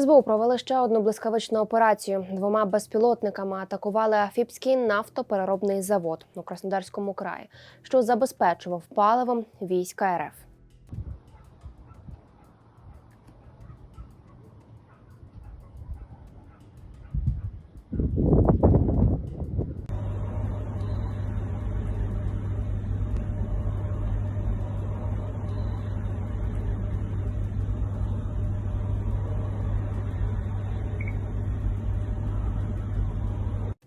СБУ провели ще одну блискавичну операцію. Двома безпілотниками атакували Афіпський нафтопереробний завод у Краснодарському краї, що забезпечував паливом війська РФ.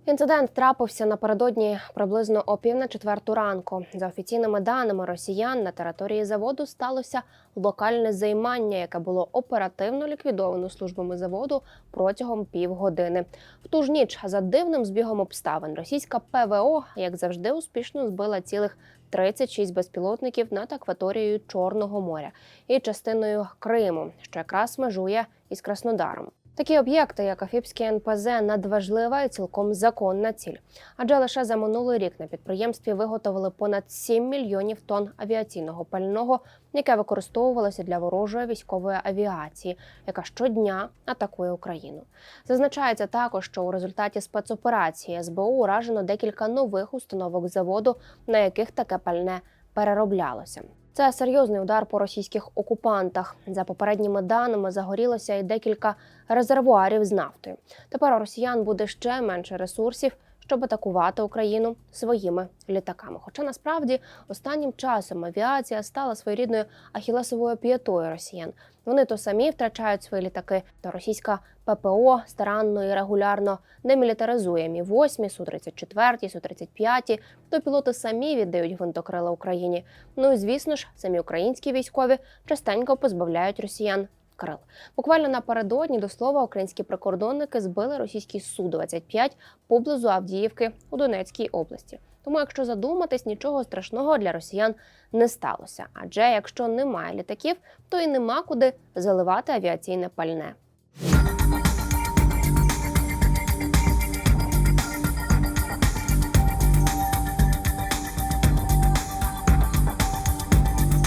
Інцидент трапився напередодні приблизно о пів на четверту ранку. За офіційними даними росіян на території заводу сталося локальне займання, яке було оперативно ліквідовано службами заводу протягом півгодини. В ту ж ніч за дивним збігом обставин російська ПВО, як завжди, успішно збила цілих 36 безпілотників над акваторією Чорного моря і частиною Криму, що якраз межує із Краснодаром. Такі об'єкти, як Афіпський НПЗ, надважлива і цілком законна ціль. Адже лише за минулий рік на підприємстві виготовили понад 7 мільйонів тонн авіаційного пального, яке використовувалося для ворожої військової авіації, яка щодня атакує Україну. Зазначається також, що у результаті спецоперації СБУ уражено декілька нових установок заводу, на яких таке пальне перероблялося. Це серйозний удар по російських окупантах. За попередніми даними загорілося і декілька резервуарів з нафтою. Тепер у росіян буде ще менше ресурсів, щоб атакувати Україну своїми літаками. Хоча насправді останнім часом авіація стала своєрідною ахілесовою п'ятою росіян. Вони то самі втрачають свої літаки, то російська ППО старанно і регулярно демілітаризує Мі 8 су 34 су 35 то пілоти самі віддають гвинтокрила Україні. Ну і звісно ж, самі українські військові частенько позбавляють росіян. Крил буквально напередодні до слова українські прикордонники збили російський су 25 поблизу Авдіївки у Донецькій області. Тому, якщо задуматись, нічого страшного для росіян не сталося. Адже якщо немає літаків, то і нема куди заливати авіаційне пальне.